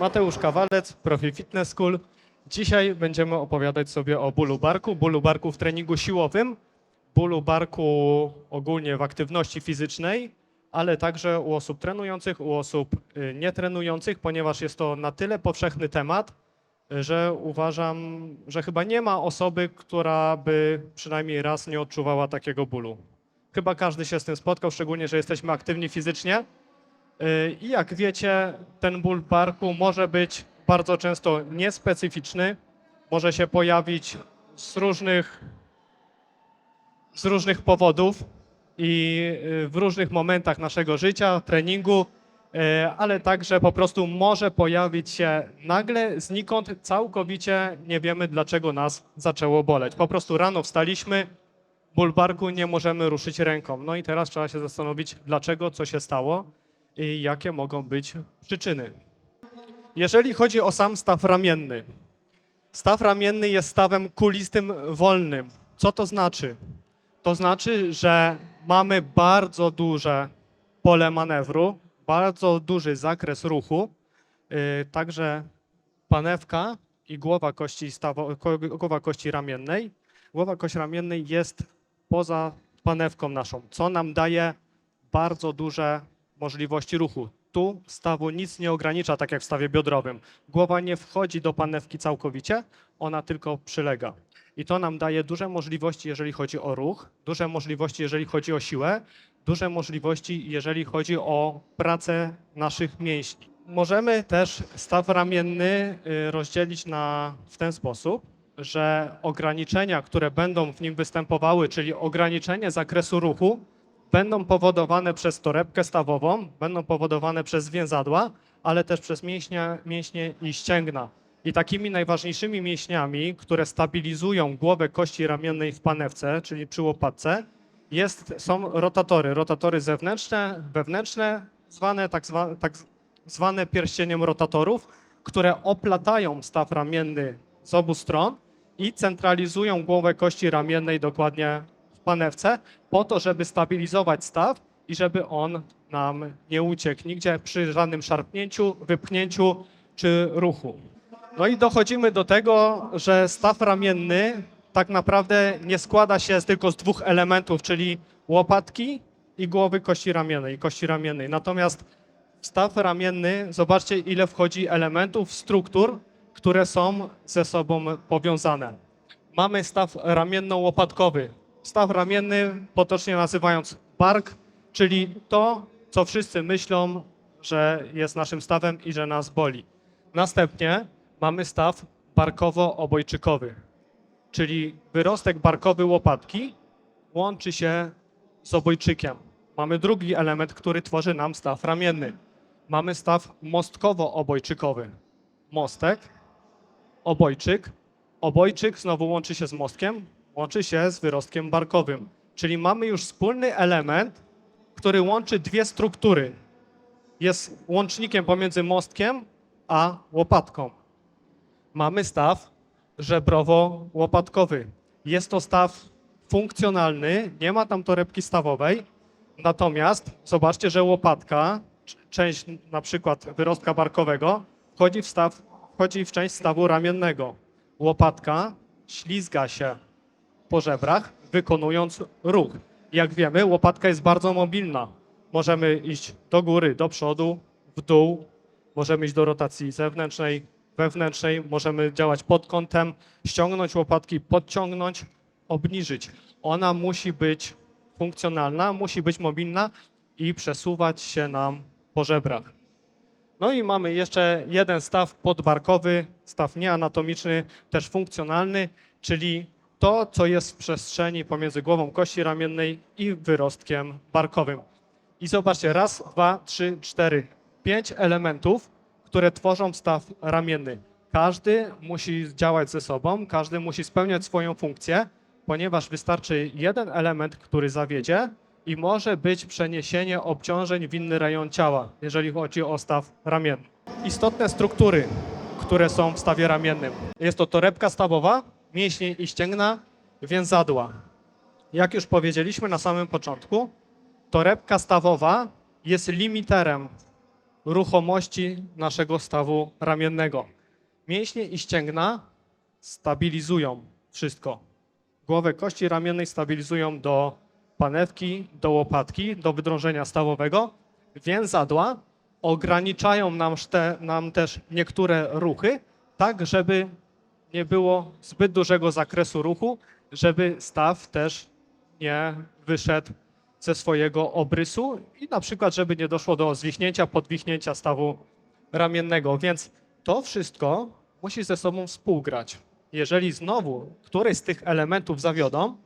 Mateusz Kawalec, Profil Fitness School. Dzisiaj będziemy opowiadać sobie o bólu barku, bólu barku w treningu siłowym, bólu barku ogólnie w aktywności fizycznej, ale także u osób trenujących, u osób y, nietrenujących, ponieważ jest to na tyle powszechny temat, y, że uważam, że chyba nie ma osoby, która by przynajmniej raz nie odczuwała takiego bólu. Chyba każdy się z tym spotkał, szczególnie, że jesteśmy aktywni fizycznie. I jak wiecie, ten ból barku może być bardzo często niespecyficzny, może się pojawić z różnych, z różnych powodów i y, w różnych momentach naszego życia, treningu, y, ale także po prostu może pojawić się nagle, znikąd, całkowicie nie wiemy, dlaczego nas zaczęło boleć. Po prostu rano wstaliśmy, ból barku, nie możemy ruszyć ręką. No i teraz trzeba się zastanowić, dlaczego, co się stało i jakie mogą być przyczyny. Jeżeli chodzi o sam staw ramienny, staw ramienny jest stawem kulistym wolnym. Co to znaczy? To znaczy, że mamy bardzo duże pole manewru, bardzo duży zakres ruchu, yy, także panewka i głowa kości, stawo, głowa kości ramiennej. Głowa kości ramiennej jest poza panewką naszą, co nam daje bardzo duże możliwości ruchu. Tu stawu nic nie ogranicza, tak jak w stawie biodrowym. Głowa nie wchodzi do panewki całkowicie, ona tylko przylega. I to nam daje duże możliwości, jeżeli chodzi o ruch, duże możliwości, jeżeli chodzi o siłę, duże możliwości, jeżeli chodzi o pracę naszych mięśni. Możemy też staw ramienny y, rozdzielić na, w ten sposób, że ograniczenia, które będą w nim występowały, czyli ograniczenie zakresu ruchu, będą powodowane przez torebkę stawową, będą powodowane przez więzadła, ale też przez mięśnie, mięśnie i ścięgna. I takimi najważniejszymi mięśniami, które stabilizują głowę kości ramiennej w panewce, czyli przy łopatce, jest, są rotatory. Rotatory zewnętrzne, wewnętrzne, zwane tak, zwa, tak zwane pierścieniem rotatorów, które oplatają staw ramienny z obu stron i centralizują głowę kości ramiennej dokładnie w panewce, po to, żeby stabilizować staw i żeby on nam nie uciekł nigdzie przy żadnym szarpnięciu, wypchnięciu czy ruchu. No i dochodzimy do tego, że staw ramienny tak naprawdę nie składa się tylko z dwóch elementów, czyli łopatki i głowy kości ramiennej, kości ramiennej. Natomiast w staw ramienny, zobaczcie ile wchodzi elementów, struktur, które są ze sobą powiązane. Mamy staw ramienno-łopatkowy. Staw ramienny, potocznie nazywając bark, czyli to, co wszyscy myślą, że jest naszym stawem i że nas boli. Następnie mamy staw barkowo-obojczykowy, czyli wyrostek barkowy łopatki łączy się z obojczykiem. Mamy drugi element, który tworzy nam staw ramienny. Mamy staw mostkowo-obojczykowy. Mostek, obojczyk, obojczyk znowu łączy się z mostkiem, łączy się z wyrostkiem barkowym. Czyli mamy już wspólny element, który łączy dwie struktury. Jest łącznikiem pomiędzy mostkiem a łopatką. Mamy staw żebrowo-łopatkowy. Jest to staw funkcjonalny, nie ma tam torebki stawowej, natomiast zobaczcie, że łopatka, część na przykład wyrostka barkowego, wchodzi w, staw, wchodzi w część stawu ramiennego. Łopatka ślizga się po żebrach, wykonując ruch. Jak wiemy, łopatka jest bardzo mobilna. Możemy iść do góry, do przodu, w dół, możemy iść do rotacji zewnętrznej, wewnętrznej, możemy działać pod kątem, ściągnąć łopatki, podciągnąć, obniżyć. Ona musi być funkcjonalna, musi być mobilna i przesuwać się nam po żebrach. No i mamy jeszcze jeden staw podbarkowy, staw nieanatomiczny, też funkcjonalny, czyli to, co jest w przestrzeni pomiędzy głową kości ramiennej i wyrostkiem barkowym. I zobaczcie, raz, dwa, trzy, cztery, pięć elementów, które tworzą staw ramienny. Każdy musi działać ze sobą, każdy musi spełniać swoją funkcję, ponieważ wystarczy jeden element, który zawiedzie i może być przeniesienie obciążeń w inny rejon ciała, jeżeli chodzi o staw ramienny. Istotne struktury, które są w stawie ramiennym. Jest to torebka stawowa, mięśnie i ścięgna, więzadła. Jak już powiedzieliśmy na samym początku, torebka stawowa jest limiterem ruchomości naszego stawu ramiennego. Mięśnie i ścięgna stabilizują wszystko. Głowę kości ramiennej stabilizują do panewki, do łopatki, do wydrążenia stawowego. Więzadła ograniczają nam, nam też niektóre ruchy, tak żeby nie było zbyt dużego zakresu ruchu, żeby staw też nie wyszedł ze swojego obrysu i na przykład, żeby nie doszło do zwichnięcia, podwichnięcia stawu ramiennego. Więc to wszystko musi ze sobą współgrać. Jeżeli znowu któryś z tych elementów zawiodą,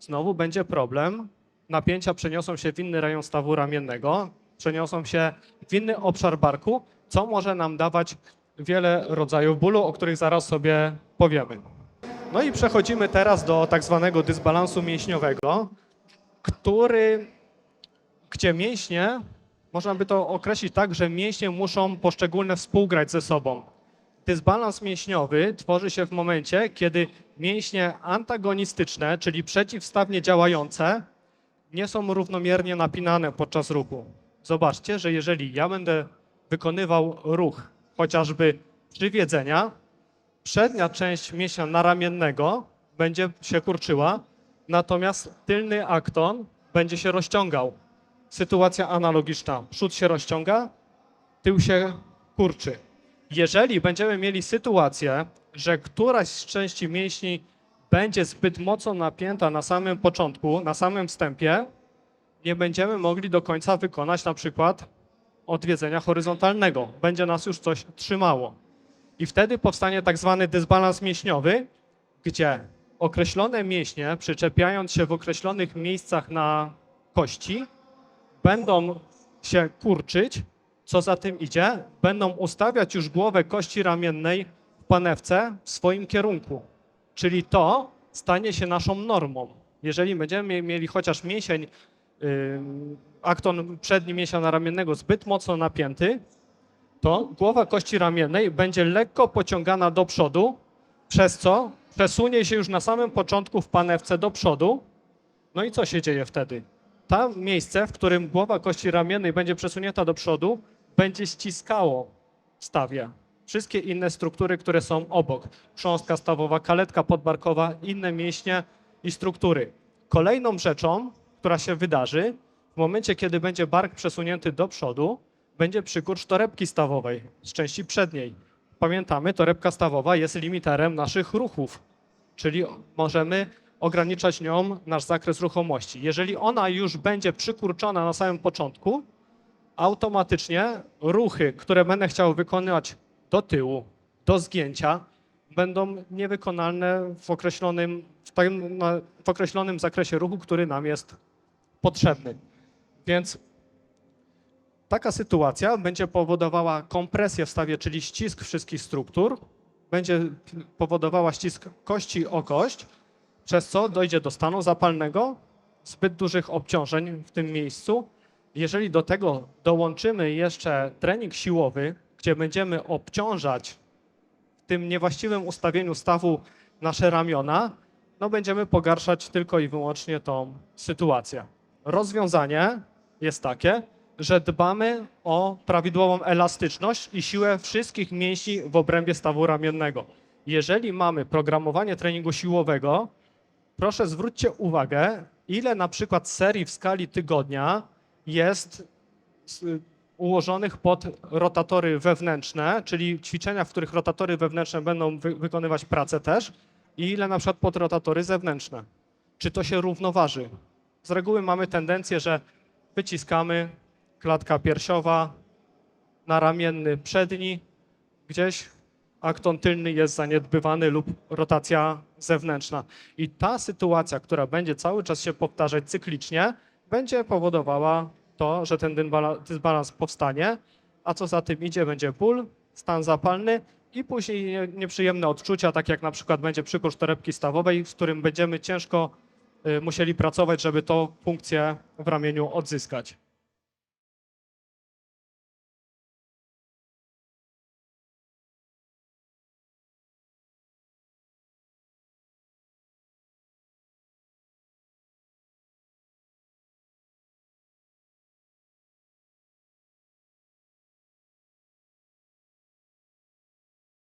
znowu będzie problem. Napięcia przeniosą się w inny rejon stawu ramiennego, przeniosą się w inny obszar barku, co może nam dawać wiele rodzajów bólu, o których zaraz sobie powiemy. No i przechodzimy teraz do tak zwanego dysbalansu mięśniowego, który, gdzie mięśnie, można by to określić tak, że mięśnie muszą poszczególne współgrać ze sobą. Dysbalans mięśniowy tworzy się w momencie, kiedy mięśnie antagonistyczne, czyli przeciwstawnie działające, nie są równomiernie napinane podczas ruchu. Zobaczcie, że jeżeli ja będę wykonywał ruch chociażby przywiedzenia, przednia część mięśnia naramiennego będzie się kurczyła, natomiast tylny akton będzie się rozciągał. Sytuacja analogiczna. Przód się rozciąga, tył się kurczy. Jeżeli będziemy mieli sytuację, że któraś z części mięśni będzie zbyt mocno napięta na samym początku, na samym wstępie, nie będziemy mogli do końca wykonać na przykład odwiedzenia horyzontalnego. Będzie nas już coś trzymało. I wtedy powstanie tak zwany dysbalans mięśniowy, gdzie określone mięśnie, przyczepiając się w określonych miejscach na kości, będą się kurczyć, co za tym idzie, będą ustawiać już głowę kości ramiennej w panewce w swoim kierunku. Czyli to stanie się naszą normą. Jeżeli będziemy mieli chociaż mięsień, akton przedni mięśnia ramiennego zbyt mocno napięty, to głowa kości ramiennej będzie lekko pociągana do przodu, przez co przesunie się już na samym początku w panewce do przodu. No i co się dzieje wtedy? Tam miejsce, w którym głowa kości ramiennej będzie przesunięta do przodu, będzie ściskało w stawie. Wszystkie inne struktury, które są obok. Chrząstka stawowa, kaletka podbarkowa, inne mięśnie i struktury. Kolejną rzeczą, która się wydarzy, w momencie, kiedy będzie bark przesunięty do przodu, będzie przykurcz torebki stawowej z części przedniej. Pamiętamy, torebka stawowa jest limiterem naszych ruchów, czyli możemy ograniczać nią nasz zakres ruchomości. Jeżeli ona już będzie przykurczona na samym początku, automatycznie ruchy, które będę chciał wykonywać do tyłu, do zgięcia, będą niewykonalne w określonym, w, na- w określonym zakresie ruchu, który nam jest potrzebny. Więc taka sytuacja będzie powodowała kompresję w stawie, czyli ścisk wszystkich struktur, będzie powodowała ścisk kości o kość, przez co dojdzie do stanu zapalnego, zbyt dużych obciążeń w tym miejscu. Jeżeli do tego dołączymy jeszcze trening siłowy, gdzie będziemy obciążać w tym niewłaściwym ustawieniu stawu nasze ramiona, no będziemy pogarszać tylko i wyłącznie tą sytuację. Rozwiązanie jest takie, że dbamy o prawidłową elastyczność i siłę wszystkich mięśni w obrębie stawu ramiennego. Jeżeli mamy programowanie treningu siłowego, proszę zwróćcie uwagę, ile na przykład serii w skali tygodnia jest ułożonych pod rotatory wewnętrzne, czyli ćwiczenia, w których rotatory wewnętrzne będą wy wykonywać pracę też, i ile na przykład pod rotatory zewnętrzne. Czy to się równoważy? Z reguły mamy tendencję, że wyciskamy klatka piersiowa, naramienny przedni, gdzieś akton tylny jest zaniedbywany lub rotacja zewnętrzna. I ta sytuacja, która będzie cały czas się powtarzać cyklicznie, będzie powodowała to, że ten dysbala- dysbalans powstanie, a co za tym idzie, będzie ból, stan zapalny i później nie- nieprzyjemne odczucia, tak jak na przykład będzie przykurcz torebki stawowej, z którym będziemy ciężko musieli pracować, żeby tą funkcję w ramieniu odzyskać.